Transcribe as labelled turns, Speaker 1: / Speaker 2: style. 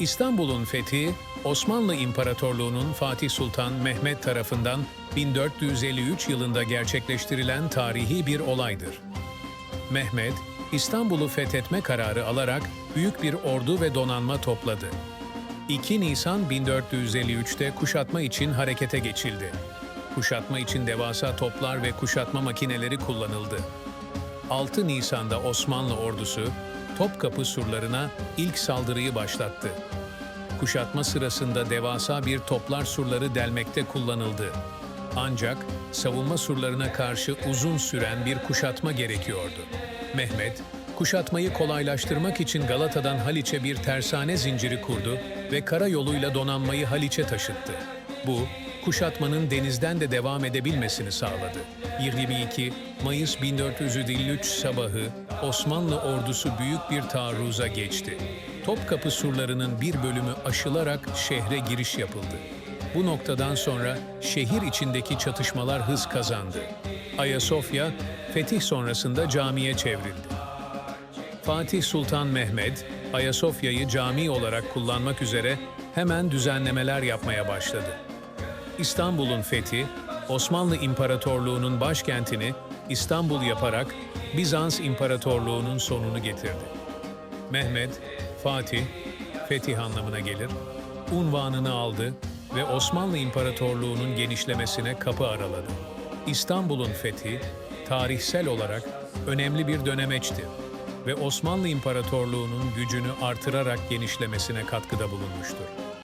Speaker 1: İstanbul'un fethi, Osmanlı İmparatorluğu'nun Fatih Sultan Mehmet tarafından 1453 yılında gerçekleştirilen tarihi bir olaydır. Mehmet, İstanbul'u fethetme kararı alarak büyük bir ordu ve donanma topladı. 2 Nisan 1453'te kuşatma için harekete geçildi. Kuşatma için devasa toplar ve kuşatma makineleri kullanıldı. 6 Nisan'da Osmanlı ordusu Topkapı surlarına ilk saldırıyı başlattı. Kuşatma sırasında devasa bir toplar surları delmekte kullanıldı. Ancak savunma surlarına karşı uzun süren bir kuşatma gerekiyordu. Mehmet, kuşatmayı kolaylaştırmak için Galata'dan Haliç'e bir tersane zinciri kurdu ve karayoluyla donanmayı Haliç'e taşıttı. Bu, kuşatmanın denizden de devam edebilmesini sağladı. 22 Mayıs 1453 sabahı Osmanlı ordusu büyük bir taarruza geçti. Topkapı surlarının bir bölümü aşılarak şehre giriş yapıldı. Bu noktadan sonra şehir içindeki çatışmalar hız kazandı. Ayasofya, fetih sonrasında camiye çevrildi. Fatih Sultan Mehmet, Ayasofya'yı cami olarak kullanmak üzere hemen düzenlemeler yapmaya başladı. İstanbul'un fethi, Osmanlı İmparatorluğu'nun başkentini İstanbul yaparak Bizans İmparatorluğu'nun sonunu getirdi. Mehmet, Fatih, fetih anlamına gelir, unvanını aldı ve Osmanlı İmparatorluğu'nun genişlemesine kapı araladı. İstanbul'un fethi, tarihsel olarak önemli bir dönemeçti ve Osmanlı İmparatorluğu'nun gücünü artırarak genişlemesine katkıda bulunmuştur.